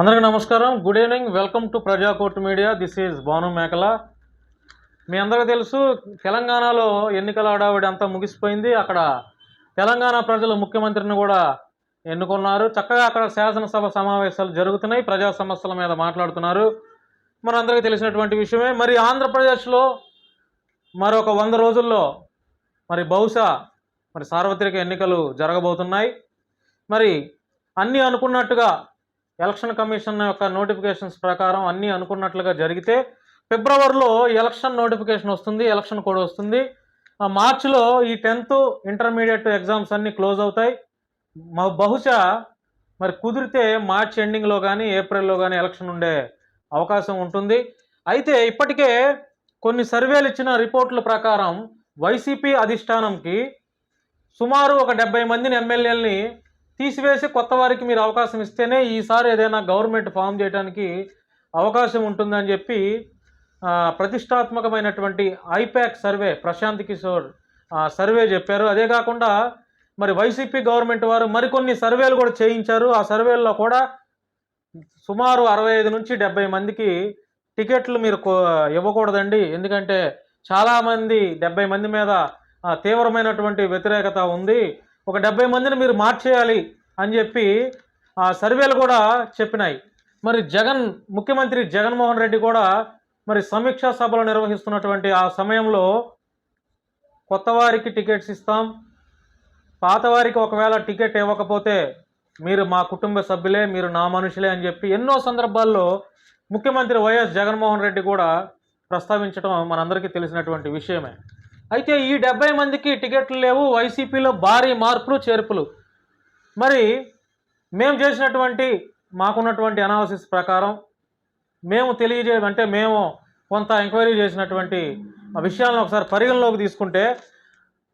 అందరికీ నమస్కారం. Good evening welcome to Prajacourt media this is Bhanu Mekala మీ అందరికీ తెలుసు తెలంగాణలో ఎన్నికల హడావిడి అంతా ముగిసిపోయింది. అక్కడ తెలంగాణ ప్రజలు ముఖ్యమంత్రిని కూడా ఎన్నుకున్నారు. చక్కగా అక్కడ శాసనసభ సమావేశాలు జరుగుతున్నాయి. ప్రజా సమస్యల మీద మాట్లాడుతున్నారు. మనందరికీ తెలిసినటువంటి విషయమే. మరి ఆంధ్రప్రదేశ్లో మరొక వంద రోజుల్లో మరి బహుశా మరి సార్వత్రిక ఎన్నికలు జరగబోతున్నాయి. మరి అన్నీ అనుకున్నట్టుగా ఎలక్షన్ కమిషన్ యొక్క నోటిఫికేషన్స్ ప్రకారం అన్నీ అనుకున్నట్లుగా జరిగితే ఫిబ్రవరిలో ఎలక్షన్ నోటిఫికేషన్ వస్తుంది ఎలక్షన్ కూడా వస్తుంది. ఆ మార్చిలో ఈ టెన్త్ ఇంటర్మీడియట్ ఎగ్జామ్స్ అన్నీ క్లోజ్ అవుతాయి. బహుశా మరి కుదిరితే మార్చ్ ఎండింగ్లో కానీ ఏప్రిల్లో కానీ ఎలక్షన్ ఉండే అవకాశం ఉంటుంది. అయితే ఇప్పటికే కొన్ని సర్వేలు ఇచ్చిన రిపోర్టుల ప్రకారం వైసీపీ అధిష్టానంకి సుమారు ఒక డెబ్బై మందిని ఎమ్మెల్యేలని తీసివేసి కొత్త వారికి మీరు అవకాశం ఇస్తేనే ఈసారి ఏదైనా గవర్నమెంట్ ఫామ్ చేయడానికి అవకాశం ఉంటుందని చెప్పి ప్రతిష్టాత్మకమైనటువంటి IPAC survey Prashant Kishor survey చెప్పారు. అదే కాకుండా మరి వైసీపీ గవర్నమెంట్ వారు మరికొన్ని సర్వేలు కూడా చేయించారు. ఆ సర్వేల్లో కూడా సుమారు అరవై ఐదు నుంచి డెబ్బై మందికి టికెట్లు మీరు ఇవ్వకూడదండి. ఎందుకంటే చాలామంది డెబ్బై మంది మీద తీవ్రమైనటువంటి వ్యతిరేకత ఉంది. ఒక డెబ్బై మందిని మీరు మార్చేయాలి అని చెప్పి ఆ సర్వేలు కూడా చెప్పినాయి. మరి జగన్ ముఖ్యమంత్రి జగన్మోహన్ రెడ్డి కూడా మరి సమీక్షా సభలు నిర్వహిస్తున్నటువంటి ఆ సమయంలో కొత్త వారికి టికెట్స్ ఇస్తాం పాత వారికి ఒకవేళ టికెట్ ఇవ్వకపోతే మీరు మా కుటుంబ సభ్యులే మీరు నా మనుషులే అని చెప్పి ఎన్నో సందర్భాల్లో ముఖ్యమంత్రి వైఎస్ జగన్మోహన్ రెడ్డి కూడా ప్రస్తావించడం మనందరికీ తెలిసినటువంటి విషయమే. అయితే ఈ డెబ్బై మందికి టికెట్లు లేవు వైసీపీలో భారీ మార్పులు చేర్పులు. మరి మేము చేసినటువంటి మాకున్నటువంటి అనాలసిస్ ప్రకారం మేము తెలియజే అంటే మేము కొంత ఎంక్వైరీ చేసినటువంటి ఆ విషయాలను ఒకసారి పరిగణలోకి తీసుకుంటే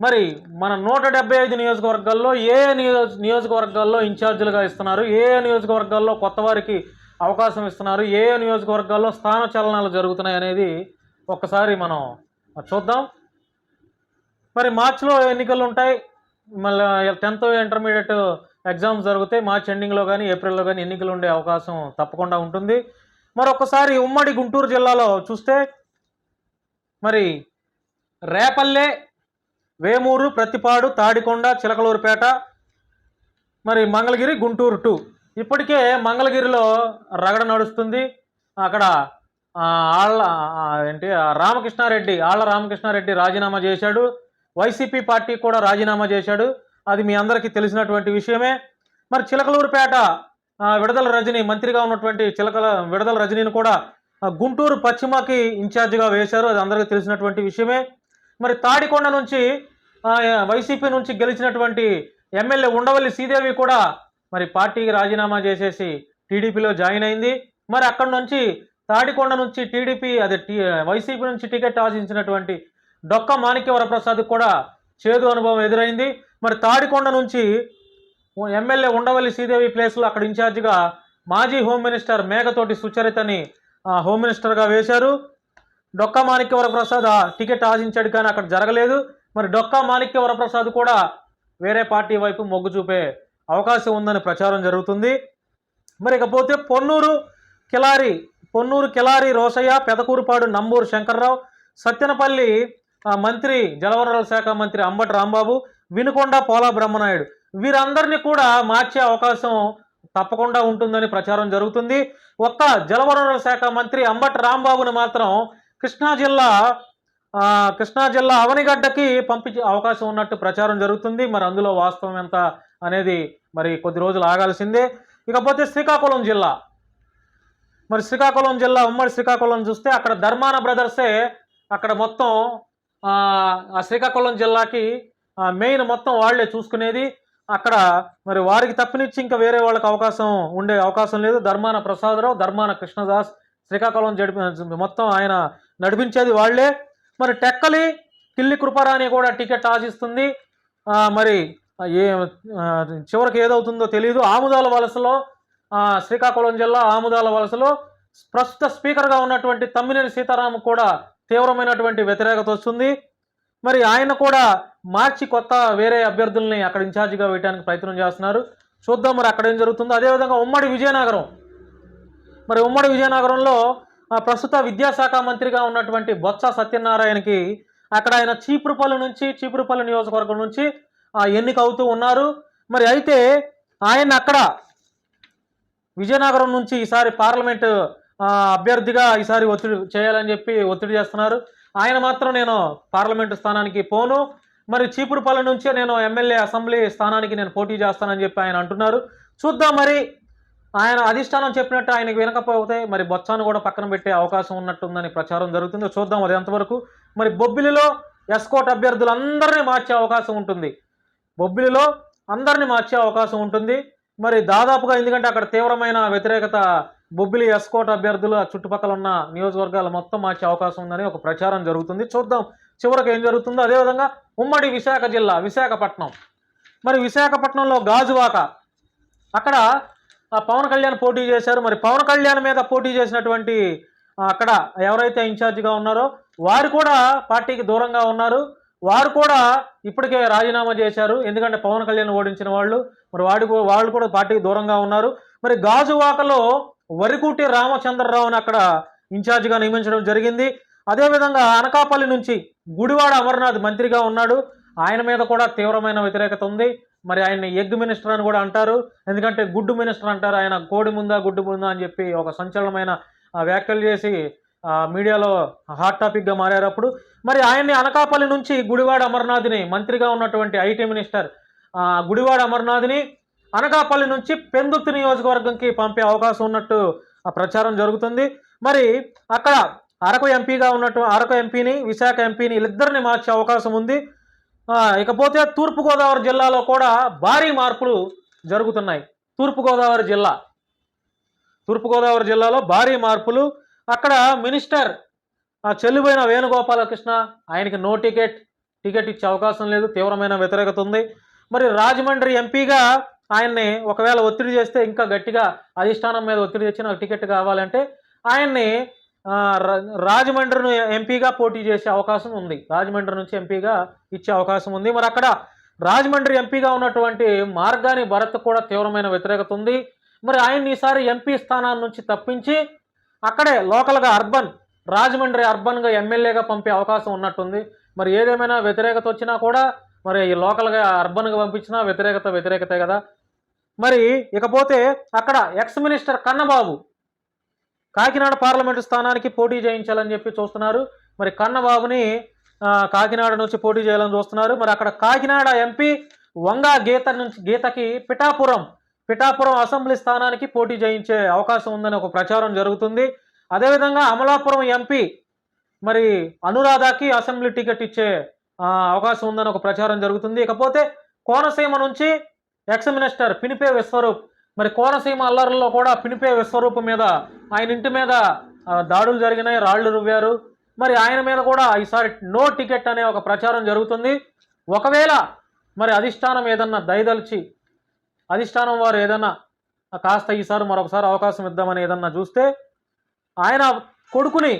మరి మన నూట డెబ్బై ఐదు నియోజకవర్గాల్లో ఏ నియోజ నియోజకవర్గాల్లో ఇన్ఛార్జీలుగా ఇస్తున్నారు ఏ నియోజకవర్గాల్లో కొత్త వారికి అవకాశం ఇస్తున్నారు ఏ ఏ నియోజకవర్గాల్లో స్థాన చలనాలు జరుగుతున్నాయి అనేది ఒక్కసారి మనం చూద్దాం. మరి మార్చిలో ఎన్నికలు ఉంటాయి. మళ్ళీ టెన్త్ ఇంటర్మీడియట్ ఎగ్జామ్స్ జరిగితే మార్చ్ ఎండింగ్లో కానీ ఏప్రిల్లో కానీ ఎన్నికలు ఉండే అవకాశం తప్పకుండా ఉంటుంది. మరి ఉమ్మడి గుంటూరు జిల్లాలో చూస్తే మరి రేపల్లె వేమూరు ప్రతిపాడు తాడికొండ చిలకలూరుపేట మరి మంగళగిరి గుంటూరు టూ ఇప్పటికే మంగళగిరిలో రగడ నడుస్తుంది. అక్కడ ఆళ్ళ ఏంటి రామకృష్ణారెడ్డి ఆళ్ళ రామకృష్ణారెడ్డి రాజీనామా చేశాడు. వైసీపీ పార్టీ కూడా రాజీనామా చేశాడు. అది మీ అందరికీ తెలిసినటువంటి విషయమే. మరి చిలకలూరుపేట విడదల రజని మంత్రిగా ఉన్నటువంటి చిలకల విడదల రజనీని కూడా గుంటూరు పశ్చిమకి ఇన్ఛార్జిగా వేశారు. అది అందరికీ తెలిసినటువంటి విషయమే. మరి తాడికొండ నుంచి వైసీపీ నుంచి గెలిచినటువంటి ఎమ్మెల్యే ఉండవల్లి శ్రీదేవి కూడా మరి పార్టీకి రాజీనామా చేసేసి టీడీపీలో జాయిన్ అయింది. మరి అక్కడ నుంచి తాడికొండ నుంచి టీడీపీ అదే వైసీపీ నుంచి టికెట్ ఆశించినటువంటి డొక్క మాణిక్య వరప్రసాద్ కూడా చేదు అనుభవం ఎదురైంది. మరి తాడికొండ నుంచి ఎమ్మెల్యే ఉండవల్లి శ్రీదేవి ప్లేస్లో అక్కడ ఇన్ఛార్జిగా మాజీ హోమ్ మినిస్టర్ మేఘతోటి సుచరితని హోమ్ మినిస్టర్గా వేశారు. డొక్కా మాణిక్య వరప్రసాద్ ఆ టికెట్ ఆశించాడు కానీ అక్కడ జరగలేదు. మరి డొక్కా మాణిక్య వరప్రసాద్ కూడా వేరే పార్టీ వైపు మొగ్గు చూపే అవకాశం ఉందని ప్రచారం జరుగుతుంది. మరి ఇకపోతే పొన్నూరు కిలారి పొన్నూరు కిలారి రోసయ్య పెదకూరుపాడు నంబూరు శంకర్రావు సత్యనపల్లి మంత్రి జలవనరుల శాఖ మంత్రి అంబటి రాంబాబు వినుకొండ పోలా బ్రహ్మనాయుడు. వీరందరినీ కూడా మార్చే అవకాశం తప్పకుండా ఉంటుందని ప్రచారం జరుగుతుంది. ఒక్క జలవనరుల శాఖ మంత్రి అంబటి రాంబాబుని మాత్రం కృష్ణా జిల్లా కృష్ణా జిల్లా అవనిగడ్డకి పంపించే అవకాశం ఉన్నట్టు ప్రచారం జరుగుతుంది. మరి అందులో వాస్తవం ఎంత అనేది మరి కొద్ది రోజులు ఆగాల్సిందే. ఇకపోతే శ్రీకాకుళం జిల్లా. మరి శ్రీకాకుళం జిల్లా ఉమ్మడి శ్రీకాకుళం చూస్తే అక్కడ ధర్మాన బ్రదర్సే అక్కడ మొత్తం శ్రీకాకుళం జిల్లాకి మెయిన్ మొత్తం వాళ్ళే చూసుకునేది. అక్కడ మరి వారికి తప్పినిచ్చి ఇంకా వేరే వాళ్ళకి అవకాశం ఉండే అవకాశం లేదు. ధర్మాన ప్రసాదరావు ధర్మాన కృష్ణదాస్ శ్రీకాకుళం జడిపి మొత్తం ఆయన నడిపించేది వాళ్ళే. మరి టెక్కలి కిల్లి కృపారాణి కూడా టికెట్ ఆశిస్తుంది. మరి ఏ చివరికి ఏదవుతుందో తెలియదు ఆముదాల వలసలో శ్రీకాకుళం జిల్లా ఆముదాల వలసలో ప్రస్తుత స్పీకర్గా ఉన్నటువంటి తమ్మినేని సీతారాం కూడా తీవ్రమైనటువంటి వ్యతిరేకత వస్తుంది. మరి ఆయన కూడా మార్చి కొత్త వేరే అభ్యర్థుల్ని అక్కడ ఇన్ఛార్జిగా వేయడానికి ప్రయత్నం చేస్తున్నారు. చూద్దాం మరి అక్కడ ఏం జరుగుతుందో. అదేవిధంగా ఉమ్మడి విజయనగరం. మరి ఉమ్మడి విజయనగరంలో ప్రస్తుత విద్యాశాఖ మంత్రిగా ఉన్నటువంటి బొత్స సత్యనారాయణకి అక్కడ ఆయన చీపురుపల్లి నుంచి చీపురుపల్లి నియోజకవర్గం నుంచి ఆ, ఎన్నిక అవుతూ ఉన్నారు. మరి అయితే ఆయన అక్కడ విజయనగరం నుంచి ఈసారి పార్లమెంటు అభ్యర్థిగా ఈసారి ఒత్తిడి చేయాలని చెప్పి ఒత్తిడి చేస్తున్నారు. ఆయన మాత్రం నేను పార్లమెంటు స్థానానికి పోను. మరి చీపురుపల్లి నుంచే నేను ఎమ్మెల్యే అసెంబ్లీ స్థానానికి నేను పోటీ చేస్తానని చెప్పి ఆయన అంటున్నారు. చూద్దాం మరి. ఆయన అధిష్టానం చెప్పినట్టు ఆయనకు వినకపోతే మరి బొత్సాను కూడా పక్కన పెట్టే అవకాశం ఉన్నట్టుందని ప్రచారం జరుగుతుంది. చూద్దాం అది ఎంతవరకు. మరి బొబ్బిలిలో ఎస్కోట్ అభ్యర్థులందరినీ మార్చే అవకాశం ఉంటుంది. బొబ్బిలిలో అందరినీ మార్చే అవకాశం ఉంటుంది. మరి దాదాపుగా ఎందుకంటే అక్కడ తీవ్రమైన వ్యతిరేకత బొబ్బిలి ఎస్కోట్ అభ్యర్థులు చుట్టుపక్కల ఉన్న నియోజకవర్గాలు మొత్తం మార్చే అవకాశం ఉందని ఒక ప్రచారం జరుగుతుంది. చూద్దాం చివరికి ఏం జరుగుతుందో. అదేవిధంగా ఉమ్మడి విశాఖ జిల్లా విశాఖపట్నం. మరి విశాఖపట్నంలో గాజువాక. అక్కడ ఆ పవన్ కళ్యాణ్ పోటీ చేశారు. మరి పవన్ కళ్యాణ్ మీద పోటీ చేసినటువంటి అక్కడ ఎవరైతే ఇన్ఛార్జిగా ఉన్నారో వారు కూడా పార్టీకి దూరంగా ఉన్నారు. వారు కూడా ఇప్పటికే రాజీనామా చేశారు. ఎందుకంటే పవన్ కళ్యాణ్ ఓడించిన వాళ్ళు మరి వాడి వాళ్ళు కూడా పార్టీకి దూరంగా ఉన్నారు. మరి గాజువాకలో వరికుటి రామచంద్రరావుని అక్కడ ఇన్ఛార్జిగా నియమించడం జరిగింది. అదేవిధంగా అనకాపల్లి నుంచి గుడివాడ అమర్నాథ్ మంత్రిగా ఉన్నాడు. ఆయన మీద కూడా తీవ్రమైన వ్యతిరేకత ఉంది. మరి ఆయన్ని ఎగ్ మినిస్టర్ అని కూడా అంటారు. ఎందుకంటే గుడ్డు మినిస్టర్ అంటారు. ఆయన కోడి ముందా గుడ్డు ముందా అని చెప్పి ఒక సంచలనమైన వ్యాఖ్యలు చేసి మీడియాలో హాట్ టాపిక్గా మారేటప్పుడు మరి ఆయన్ని అనకాపల్లి నుంచి గుడివాడ అమర్నాథ్ని మంత్రిగా ఉన్నటువంటి ఐటీ మినిస్టర్ గుడివాడ అమర్నాథ్ని అనకాపల్లి నుంచి పెందుర్తి నియోజకవర్గంకి పంపే అవకాశం ఉన్నట్టు ఆ ప్రచారం జరుగుతుంది. మరి అక్కడ అరకు ఎంపీగా ఉన్నట్టు అరకు ఎంపీని విశాఖ ఎంపీని వీళ్ళిద్దరిని మార్చే అవకాశం ఉంది. ఇకపోతే తూర్పుగోదావరి జిల్లాలో కూడా భారీ మార్పులు జరుగుతున్నాయి. తూర్పుగోదావరి జిల్లా. తూర్పుగోదావరి జిల్లాలో భారీ మార్పులు. అక్కడ మినిస్టర్ ఆ చెల్లిపోయిన వేణుగోపాలకృష్ణ ఆయనకి నో టికెట్ టికెట్ ఇచ్చే అవకాశం లేదు తీవ్రమైన వ్యతిరేకత ఉంది. మరి రాజమండ్రి ఎంపీగా ఆయన్ని ఒకవేళ ఒత్తిడి చేస్తే ఇంకా గట్టిగా అధిష్టానం మీద ఒత్తిడి తెచ్చి నాకు టికెట్ కావాలంటే ఆయన్ని ఆ, రా- రాజమండ్రిని ఎంపీగా పోటీ చేసే అవకాశం ఉంది. రాజమండ్రి నుంచి ఎంపీగా ఇచ్చే అవకాశం ఉంది. మరి అక్కడ రాజమండ్రి ఎంపీగా ఉన్నటువంటి మార్గాని భరత్ కూడా తీవ్రమైన వ్యతిరేకత ఉంది. మరి ఆయన్ని ఈసారి ఎంపీ స్థానాన్ని నుంచి తప్పించి అక్కడే లోకల్గా అర్బన్ రాజమండ్రి అర్బన్గా ఎమ్మెల్యేగా పంపే అవకాశం ఉన్నట్టుంది. మరి ఏదేమైనా వ్యతిరేకత వచ్చినా కూడా మరి లోకల్గా అర్బన్గా పంపించినా వ్యతిరేకత వ్యతిరేకతే కదా. మరి ఇకపోతే అక్కడ ex minister Kannababu Kakinada parliament స్థానానికి పోటీ చేయించాలని చెప్పి చూస్తున్నారు. మరి కన్నబాబుని కాకినాడ నుంచి పోటీ చేయాలని చూస్తున్నారు. మరి అక్కడ కాకినాడ ఎంపీ వంగా గీత నుంచి గీతకి పిఠాపురం పిఠాపురం అసెంబ్లీ స్థానానికి పోటీ చేయించే అవకాశం ఉందని ఒక ప్రచారం జరుగుతుంది. అదేవిధంగా అమలాపురం ఎంపీ మరి అనురాధకి అసెంబ్లీ టికెట్ ఇచ్చే అవకాశం ఉందని ఒక ప్రచారం జరుగుతుంది. ఇకపోతే కోనసీమ నుంచి ఎక్స్ మినిస్టర్ పినిపే విశ్వరూప్. మరి కోనసీమ అల్లర్లలో కూడా పినిపే విశ్వరూప్ మీద ఆయన ఇంటి మీద దాడులు జరిగినాయి రాళ్ళు రువ్వారు. మరి ఆయన మీద కూడా ఈసారి నో టికెట్ అనే ఒక ప్రచారం జరుగుతుంది. ఒకవేళ మరి అధిష్టానం ఏదన్నా దయదలిచి అధిష్టానం వారు ఏదన్నా కాస్త ఈసారి మరొకసారి అవకాశం ఇద్దామని ఏదన్నా చూస్తే ఆయన కొడుకుని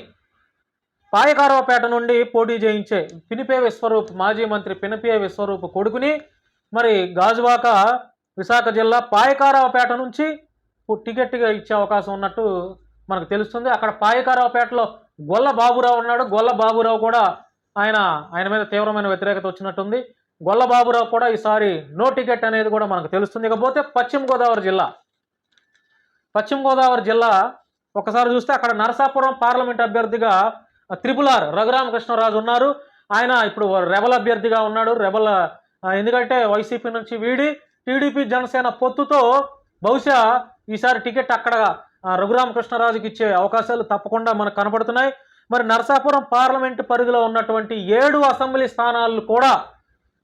పాయకారవపేట నుండి పోటీ చేయించే పినిపే విశ్వరూప్ మాజీ మంత్రి పినిపే విశ్వరూప్ కొడుకుని మరి గాజువాక విశాఖ జిల్లా పాయకారావుపేట నుంచి టికెట్గా ఇచ్చే అవకాశం ఉన్నట్టు మనకు తెలుస్తుంది. అక్కడ పాయకారావుపేటలో గొల్ల బాబురావు ఉన్నాడు. గొల్ల బాబురావు కూడా ఆయన ఆయన మీద తీవ్రమైన వ్యతిరేకత వచ్చినట్టుంది. గొల్ల బాబురావు కూడా ఈసారి నో టికెట్ అనేది కూడా మనకు తెలుస్తుంది. ఇకపోతే పశ్చిమ గోదావరి జిల్లా. పశ్చిమ గోదావరి జిల్లా ఒకసారి చూస్తే అక్కడ నరసాపురం పార్లమెంట్ అభ్యర్థిగా త్రిపుల్ ఆర్ రఘురామకృష్ణరాజు ఉన్నారు. ఆయన ఇప్పుడు రెబల్ అభ్యర్థిగా ఉన్నాడు. రెబల్ ఎందుకంటే వైసీపీ నుంచి వీడి టీడీపీ జనసేన పొత్తుతో బహుశా ఈసారి టికెట్ అక్కడ రఘురామకృష్ణరాజుకి ఇచ్చే అవకాశాలు తప్పకుండా మనకు కనబడుతున్నాయి. మరి నరసాపురం పార్లమెంటు పరిధిలో ఉన్నటువంటి ఏడు అసెంబ్లీ స్థానాలు కూడా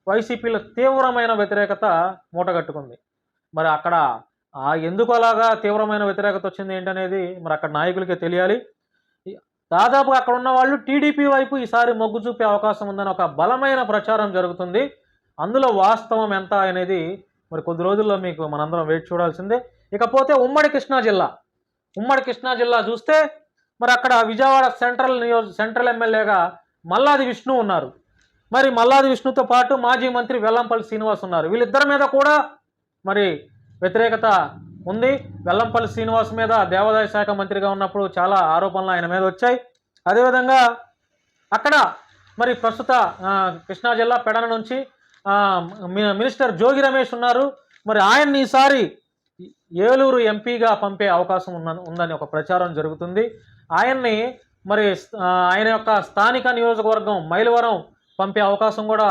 వైసీపీలో తీవ్రమైన వ్యతిరేకత మూటగట్టుకుంది. మరి అక్కడ ఎందుకు అలాగా తీవ్రమైన వ్యతిరేకత వచ్చింది ఏంటనేది మరి అక్కడ నాయకులకే తెలియాలి. దాదాపుగా దాదాపు అక్కడ ఉన్న వాళ్ళు టీడీపీ వైపు ఈసారి మొగ్గు చూపే అవకాశం ఉందని ఒక బలమైన ప్రచారం జరుగుతుంది. అందులో వాస్తవం ఎంత అనేది మరి కొద్ది రోజుల్లో మీకు మనందరం వేచి చూడాల్సిందే. ఇకపోతే ఉమ్మడి కృష్ణా జిల్లా. ఉమ్మడి కృష్ణా జిల్లా చూస్తే మరి అక్కడ విజయవాడ సెంట్రల్ నియోజ సెంట్రల్ ఎమ్మెల్యేగా మల్లాది విష్ణు ఉన్నారు. మరి మల్లాది విష్ణుతో పాటు మాజీ మంత్రి వెల్లంపల్లి శ్రీనివాస్ ఉన్నారు. వీళ్ళిద్దరి మీద కూడా మరి వ్యతిరేకత ఉంది. వెల్లంపల్లి శ్రీనివాస్ మీద దేవాదాయ శాఖ మంత్రిగా ఉన్నప్పుడు చాలా ఆరోపణలు ఆయన మీద వచ్చాయి. అదేవిధంగా అక్కడ మరి ప్రస్తుత కృష్ణా జిల్లా పెడన నుంచి మినిస్టర్ జోగి రమేష్ ఉన్నారు. మరి ఆయన్ని ఈసారి ఏలూరు ఎంపీగా పంపే అవకాశం ఉన్న ఉందని ఒక ప్రచారం జరుగుతుంది. ఆయన్ని మరి ఆయన యొక్క స్థానిక నియోజకవర్గం మైలవరం పంపే అవకాశం కూడా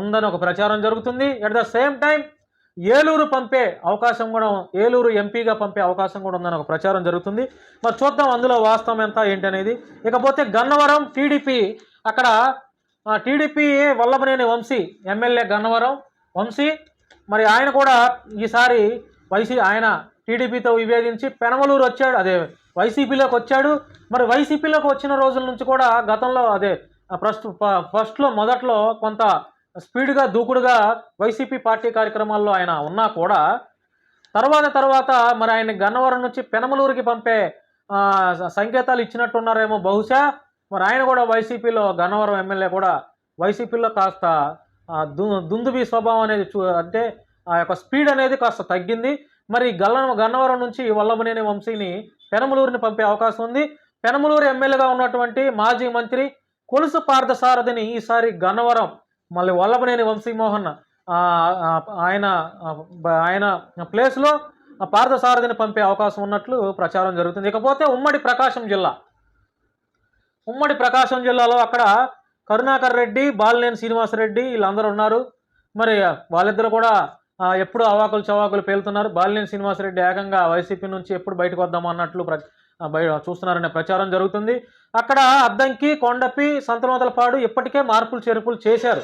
ఉందని ఒక ప్రచారం జరుగుతుంది. At the same time Eluru పంపే అవకాశం కూడా ఏలూరు ఎంపీగా పంపే అవకాశం కూడా ఉందని ఒక ప్రచారం జరుగుతుంది. మరి చూద్దాం అందులో వాస్తవం ఎంత ఏంటి అనేది ఇకపోతే గన్నవరం టీడీపీ అక్కడ టీడీపీ వల్లభనేని వంశీ ఎమ్మెల్యే గన్నవరం. వంశీ మరి ఆయన కూడా ఈసారి వైసీ ఆయన టీడీపీతో విభేదించి పెనమలూరు వచ్చాడు. అదే వైసీపీలోకి వచ్చాడు. మరి వైసీపీలోకి వచ్చిన రోజుల నుంచి కూడా గతంలో అదే ఫస్ట్ ఫస్ట్లో మొదట్లో కొంత స్పీడ్గా దూకుడుగా వైసీపీ పార్టీ కార్యక్రమాల్లో ఆయన ఉన్నా కూడా తర్వాత తర్వాత మరి ఆయన గన్నవరం నుంచి పెనమలూరుకి పంపే సంకేతాలు ఇచ్చినట్టున్నారేమో బహుశా మరి ఆయన కూడా వైసీపీలో గన్నవరం ఎమ్మెల్యే కూడా వైసీపీలో కాస్త దు దుందుబి స్వభావం అనేది చూ అంటే ఆ యొక్క స్పీడ్ అనేది కాస్త తగ్గింది. మరి గల్ల గన్నవరం నుంచి వల్లభనేని వంశీని పెనమలూరుని పంపే అవకాశం ఉంది. పెనమలూరు ఎమ్మెల్యేగా ఉన్నటువంటి మాజీ మంత్రి కొలుసు పార్థసారథిని ఈసారి గన్నవరం మళ్ళీ వల్లభనేని వంశీమోహన్ మోహన్ ఆయన ఆయన ప్లేస్లో పార్థసారథిని పంపే అవకాశం ఉన్నట్లు ప్రచారం జరుగుతుంది. ఇకపోతే ఉమ్మడి ప్రకాశం జిల్లా ఉమ్మడి ప్రకాశం జిల్లాలో అక్కడ కరుణాకర్ రెడ్డి బాలినేని శ్రీనివాసరెడ్డి వీళ్ళందరూ ఉన్నారు. మరి వాళ్ళిద్దరు కూడా ఎప్పుడు అవాకులు చవాకులు పేలుతున్నారు. బాలినేని శ్రీనివాసరెడ్డి ఏకంగా వైసీపీ నుంచి ఎప్పుడు బయటకు వద్దాం అన్నట్లు ప్ర బయ చూస్తున్నారనే ప్రచారం జరుగుతుంది. అక్కడ అద్దంకి కొండపి సంతనోతలపాడు ఇప్పటికే మార్పులు చేర్పులు చేశారు.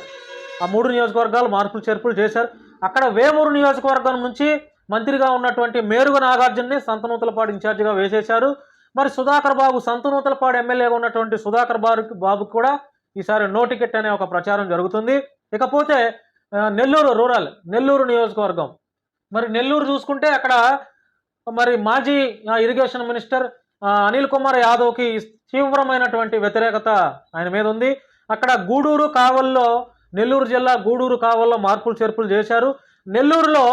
ఆ మూడు నియోజకవర్గాలు మార్పులు చేర్పులు చేశారు. అక్కడ వేమూరు నియోజకవర్గం నుంచి మంత్రిగా ఉన్నటువంటి మేరుగ నాగార్జున్ని సంతనూతలపాడు ఇన్ఛార్జిగా వేసేశారు. మరి సుధాకర్ బాబు సంతనూతలపాడు ఎమ్మెల్యేగా ఉన్నటువంటి సుధాకర్ బాబు బాబుకు కూడా ఈసారి నో టికెట్ అనే ఒక ప్రచారం జరుగుతుంది. ఇకపోతే నెల్లూరు రూరల్ నెల్లూరు నియోజకవర్గం. మరి నెల్లూరు చూసుకుంటే అక్కడ మరి మాజీ ఇరిగేషన్ మినిస్టర్ అనిల్ కుమార్ యాదవ్కి తీవ్రమైనటువంటి వ్యతిరేకత ఆయన మీద ఉంది. అక్కడ గూడూరు కావల్లో నెల్లూరు జిల్లా గూడూరు కావల్లో మార్పులు చేర్పులు చేశారు. నెల్లూరులో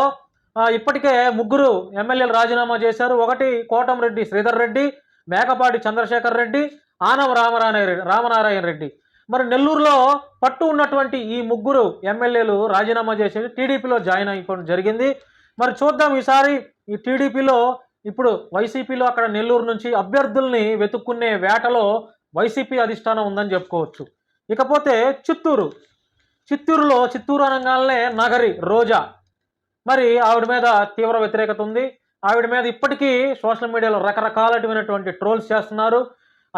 ఇప్పటికే ముగ్గురు ఎమ్మెల్యేలు రాజీనామా చేశారు. ఒకటి కోటంరెడ్డి శ్రీధర్ రెడ్డి మేకపాటి చంద్రశేఖర్ రెడ్డి ఆనవ రామనారాయణ రెడ్డి రామనారాయణ రెడ్డి. మరి నెల్లూరులో పట్టు ఉన్నటువంటి ఈ ముగ్గురు ఎమ్మెల్యేలు రాజీనామా చేసి టీడీపీలో జాయిన్ అయిపోవడం జరిగింది. మరి చూద్దాం ఈసారి ఈ టీడీపీలో ఇప్పుడు వైసీపీలో అక్కడ నెల్లూరు నుంచి అభ్యర్థుల్ని వెతుక్కునే వేటలో వైసీపీ అధిష్టానం ఉందని చెప్పుకోవచ్చు. ఇకపోతే చిత్తూరు. చిత్తూరులో చిత్తూరు అనగానే నగరి రోజా. మరి ఆవిడ మీద తీవ్ర వ్యతిరేకత ఉంది. ఆవిడ మీద ఇప్పటికీ సోషల్ మీడియాలో రకరకాలైనటువంటి ట్రోల్స్ చేస్తున్నారు.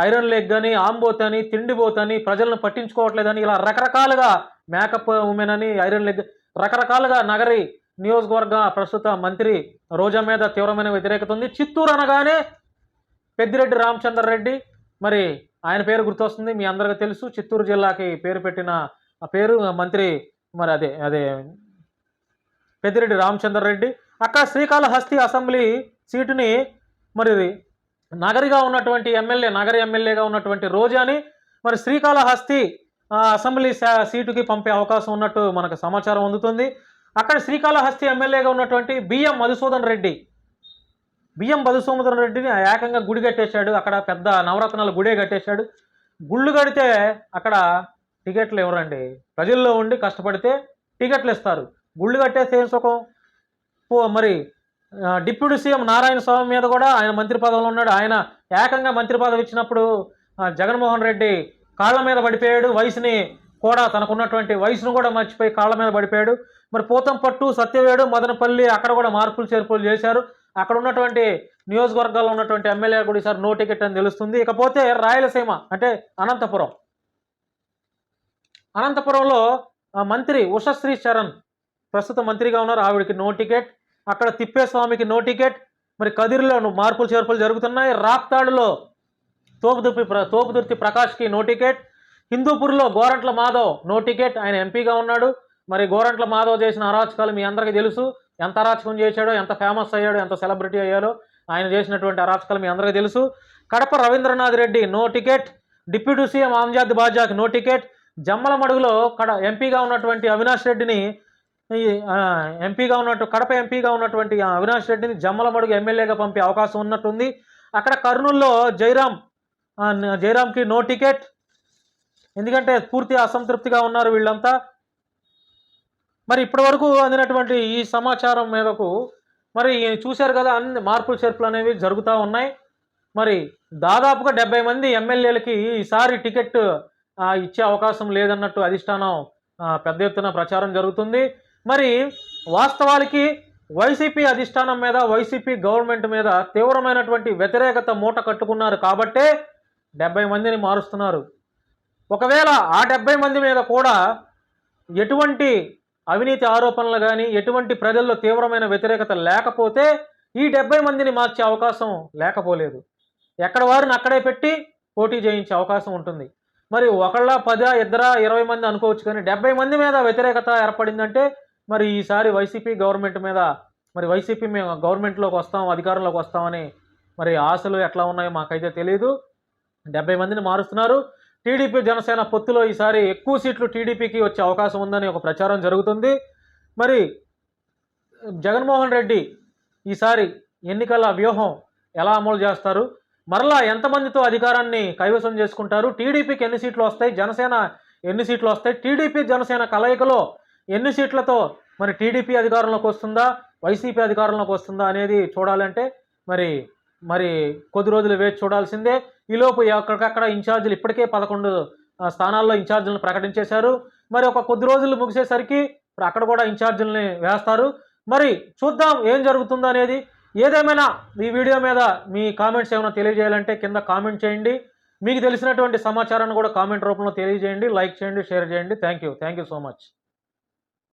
ఐరన్ లెగ్ అని ఆంబోత్ అని తిండిబోత్ అని ప్రజలను పట్టించుకోవట్లేదని ఇలా రకరకాలుగా మేకప్ ఉమెన్ అని ఐరన్ లెగ్ రకరకాలుగా నగరి నియోజకవర్గ ప్రస్తుత మంత్రి రోజా మీద తీవ్రమైన వ్యతిరేకత ఉంది. చిత్తూరు అనగానే పెద్దిరెడ్డి రామచంద్ర రెడ్డి. మరి ఆయన పేరు గుర్తొస్తుంది మీ అందరికీ తెలుసు. చిత్తూరు జిల్లాకి పేరు పెట్టిన ఆ పేరు మంత్రి మరి అదే అదే పెద్దిరెడ్డి రామచంద్ర రెడ్డి. అక్కడ శ్రీకాళహస్తి అసెంబ్లీ సీటుని మరి నగరిగా ఉన్నటువంటి ఎమ్మెల్యే నగరి ఎమ్మెల్యేగా ఉన్నటువంటి రోజాని మరి శ్రీకాళహస్తి అసెంబ్లీ సీటుకి పంపే అవకాశం ఉన్నట్టు మనకు సమాచారం అందుతుంది. అక్కడ శ్రీకాళహస్తి ఎమ్మెల్యేగా ఉన్నటువంటి బిఎం మధుసూదన్ రెడ్డి బిఎం మధుసూదన్ రెడ్డిని ఏకంగా గుడి కట్టేశాడు. అక్కడ పెద్ద నవరత్నాల గుడే కట్టేశాడు. గుళ్ళు కడితే అక్కడ టికెట్లు ఇవ్వరండి ప్రజల్లో ఉండి కష్టపడితే టికెట్లు ఇస్తారు. గుళ్ళు కట్టేస్తే ఏం సుఖం? మరి డిప్యూటీ సీఎం నారాయణ స్వామి మీద కూడా ఆయన మంత్రి పదవిలో ఉన్నాడు. ఆయన ఏకంగా మంత్రి పదవి ఇచ్చినప్పుడు జగన్మోహన్ రెడ్డి కాళ్ళ మీద పడిపోయాడు. వయసుని కూడా తనకున్నటువంటి వయసును కూడా మర్చిపోయి కాళ్ళ మీద పడిపోయాడు. మరి పోతంపట్టు సత్యవేడు మదనపల్లి అక్కడ కూడా మార్పులు చేర్పులు చేశారు. అక్కడ ఉన్నటువంటి నియోజకవర్గాల్లో ఉన్నటువంటి ఎమ్మెల్యే కూడా ఈసారి నో టికెట్ అని తెలుస్తుంది. ఇకపోతే రాయలసీమ అంటే అనంతపురం. అనంతపురంలో మంత్రి ఉషశ్రీ చరణ్ ప్రస్తుత మంత్రిగా ఉన్నారు. ఆవిడకి నో టికెట్. అక్కడ తిప్పేస్వామికి నో టికెట్ మరి కదిరిలో మార్పులు చేర్పులు జరుగుతున్నాయి. రాప్తాడులో తోపుదుర్తి ప్ర తోపుదుర్తి ప్రకాష్కి నో టికెట్ హిందూపూర్లో గోరంట్ల మాధవ్ నో టికెట్ ఆయన ఎంపీగా ఉన్నాడు. మరి గోరంట్ల మాధవ్ చేసిన అరాచకాలు మీ అందరికీ తెలుసు. ఎంత అరాచకం చేశాడో ఎంత ఫేమస్ అయ్యాడో ఎంత సెలబ్రిటీ అయ్యాడో ఆయన చేసినటువంటి అరాచకాలు మీ అందరికీ తెలుసు. Kadapa Ravindranath Reddy no ticket deputy CM Amjad బాజాకి no ticket జమ్మల మడుగులో కడ ఎంపీగా ఉన్నటువంటి అవినాష్ రెడ్డిని ఎంపీగా ఉన్నట్టు కడప ఎంపీగా ఉన్నటువంటి అవినాష్ రెడ్డిని జమ్మలమడుగు ఎమ్మెల్యేగా పంపే అవకాశం ఉన్నట్టుంది. అక్కడ కర్నూల్లో జైరామ్ జైరామ్కి నో టికెట్. ఎందుకంటే పూర్తి అసంతృప్తిగా ఉన్నారు వీళ్ళంతా. మరి ఇప్పటి వరకు అందినటువంటి ఈ సమాచారం మీదకు మరి చూశారు కదా అన్ని మార్పులు చేర్పులు అనేవి జరుగుతూ ఉన్నాయి. మరి దాదాపుగా డెబ్బై మంది ఎమ్మెల్యేలకి ఈసారి టికెట్ ఇచ్చే అవకాశం లేదన్నట్టు అధిష్టానం పెద్ద ఎత్తున ప్రచారం జరుగుతుంది. మరి వాస్తవానికి వైసీపీ అధిష్టానం మీద వైసీపీ గవర్నమెంట్ మీద తీవ్రమైనటువంటి వ్యతిరేకత మూట కట్టుకున్నారు కాబట్టే డెబ్బై మందిని మారుస్తున్నారు. ఒకవేళ ఆ డెబ్బై మంది మీద కూడా ఎటువంటి అవినీతి ఆరోపణలు కానీ ఎటువంటి ప్రజల్లో తీవ్రమైన వ్యతిరేకత లేకపోతే ఈ డెబ్బై మందిని మార్చే అవకాశం లేకపోలేదు. ఎక్కడ వారిని అక్కడే పెట్టి పోటీ చేయించే అవకాశం ఉంటుంది. మరి ఒకళ్ళ పద ఇద్దర ఇరవై మంది అనుకోవచ్చు కానీ డెబ్బై మంది మీద వ్యతిరేకత ఏర్పడిందంటే మరి ఈసారి వైసీపీ గవర్నమెంట్ మీద మరి వైసీపీ మేము గవర్నమెంట్లోకి వస్తాం అధికారంలోకి వస్తామని మరి ఆశలు ఎట్లా ఉన్నాయో మాకైతే తెలియదు డెబ్బై మందిని మారుస్తున్నారు. టీడీపీ జనసేన పొత్తులో ఈసారి ఎక్కువ సీట్లు టీడీపీకి వచ్చే అవకాశం ఉందని ఒక ప్రచారం జరుగుతుంది. మరి జగన్మోహన్ రెడ్డి ఈసారి ఎన్నికల వ్యూహం ఎలా అమలు చేస్తారు? మరలా ఎంతమందితో అధికారాన్ని కైవసం చేసుకుంటారు? టీడీపీకి ఎన్ని సీట్లు వస్తాయి? జనసేన ఎన్ని సీట్లు వస్తాయి? టీడీపీ జనసేన కలయికలో ఎన్ని సీట్లతో మరి టీడీపీ అధికారంలోకి వస్తుందా? వైసీపీ అధికారంలోకి వస్తుందా అనేది చూడాలంటే మరి మరి కొద్ది రోజులు వేచి చూడాల్సిందే. ఈలోపు ఎక్కడికక్కడ ఇన్ఛార్జీలు ఇప్పటికే పదకొండు స్థానాల్లో ఇన్ఛార్జీలను ప్రకటించేశారు. మరి ఒక కొద్ది రోజులు ముగిసేసరికి అక్కడ కూడా ఇన్ఛార్జీలని వేస్తారు. మరి చూద్దాం ఏం జరుగుతుందో అనేది. ఏదేమైనా ఈ వీడియో మీద మీ కామెంట్స్ ఏమైనా తెలియజేయాలంటే కింద కామెంట్ చేయండి. మీకు తెలిసినటువంటి సమాచారాన్ని కూడా కామెంట్ రూపంలో తెలియజేయండి. లైక్ చేయండి షేర్ చేయండి. Thank you thank you so much.